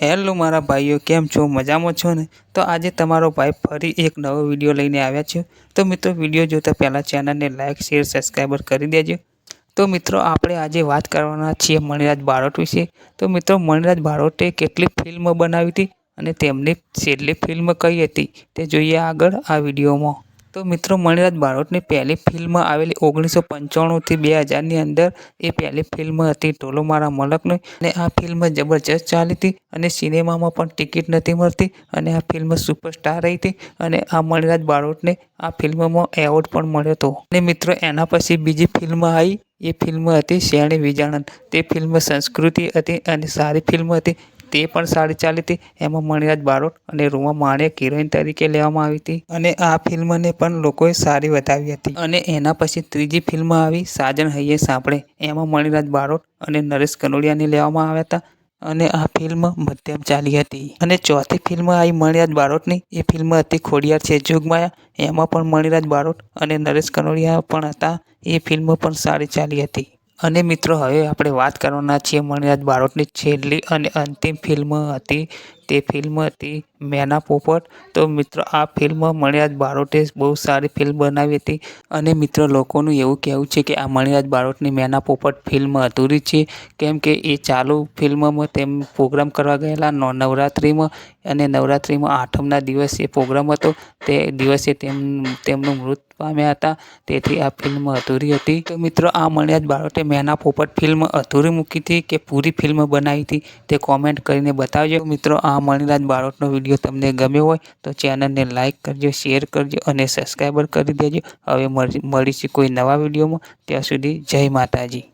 Hello મારા ભાઈઓ, કેમ છો? મજામાં છો ને? તો આજે તમારો ભાઈ ફરી એક નવો વીડિયો લઈને આવ્યા છે. તો મિત્રો, વીડિયો જોતા પહેલાં ચેનલને લાઇક શેર, સબસ્ક્રાઈબર કરી દેજો. તો મિત્રો, આપણે આજે વાત કરવાના છીએ મણિરાજ બારોટ વિશે. તો મિત્રો, મણિરાજ બારોટે કેટલી ફિલ્મ બનાવી હતી અને તેમની છેલ્લી ફિલ્મ કઈ હતી તે જોઈએ આગળ આ વિડીયોમાં. તો મિત્રો મણિરાજ બારોટની પહેલી ફિલ્મ આવેલી ઓગણીસો પંચાણુંથી બે હજારની અંદર એ પહેલી ફિલ્મ હતી ટોલો મારા મલકની. અને આ ફિલ્મ જબરજસ્ત ચાલી હતી અને સિનેમામાં પણ ટિકિટ નથી મળતી અને આ ફિલ્મ સુપરસ્ટાર રહી હતી અને આ મણિરાજ બારોટને આ ફિલ્મમાં એવોર્ડ પણ મળ્યો હતો. અને મિત્રો, એના પછી બીજી ફિલ્મ આવી એ ફિલ્મ હતી શ્રેણી વિજાણન તે ફિલ્મ સંસ્કૃતિ હતી અને સારી ફિલ્મ હતી. તે પણ સારી ચાલી હતી. એમાં મણિરાજ બારોટ અને રૂમા માણેક હિરોઈન તરીકે લેવામાં આવી હતી. અને આ ફિલ્મને પણ લોકોએ સારી વધાવી હતી. અને એના પછી ત્રીજી ફિલ્મ આવી, સાજન હૈયે સાંભળે. એમાં મણિરાજ બારોટ અને નરેશ કનોડિયાને લેવામાં આવ્યા હતા. અને આ ફિલ્મ મધ્યમ ચાલી હતી. અને ચોથી ફિલ્મ આવી મણિરાજ બારોટની. એ ફિલ્મ હતી ખોડિયાર છે જોગમાયા. એમાં પણ મણિરાજ બારોટ અને નરેશ કનોડિયા પણ હતા. એ ફિલ્મ પણ સારી ચાલી હતી. અને મિત્રો હવે આપણે વાત કરવાના છીએ મણિરાજ બારોટની છેલ્લી અને અંતિમ ફિલ્મ હતી તે ફિલ્મ હતી મેના પોપટ તો મિત્રો, આ ફિલ્મ મણિરાજ બારોટે બહુ સારી ફિલ્મ બનાવી હતી. અને મિત્રો, લોકોનું એવું કહેવું છે કે આ મણિરાજ બારોટની મેના પોપટ ફિલ્મ અધૂરી છે. કેમ કે એ ચાલુ ફિલ્મમાં તેમ પ્રોગ્રામ કરવા ગયેલા નવરાત્રિમાં અને નવરાત્રિમાં આઠમના દિવસે પ્રોગ્રામ હતો. તે દિવસે તેમ, તેમનું મૃત પામ્યા હતા. તેથી આ ફિલ્મ અધૂરી હતી. તો મિત્રો, આ મણિયાજ બારોટે મેના પોપટ ફિલ્મ અધૂરી મૂકી હતી કે પૂરી ફિલ્મ બનાવી હતી તે કોમેન્ટ કરીને બતાવજો. મિત્રો આ મણિરાજ બારોટનો વીડિયો તમને ગમ્યો હોય તો ચેનલને લાઇક કરજો, શેર કરજો અને સબસ્ક્રાઈબર કરી દેજો. હવે મળીશું કોઈ નવા વિડીયોમાં. ત્યાં સુધી જય માતાજી.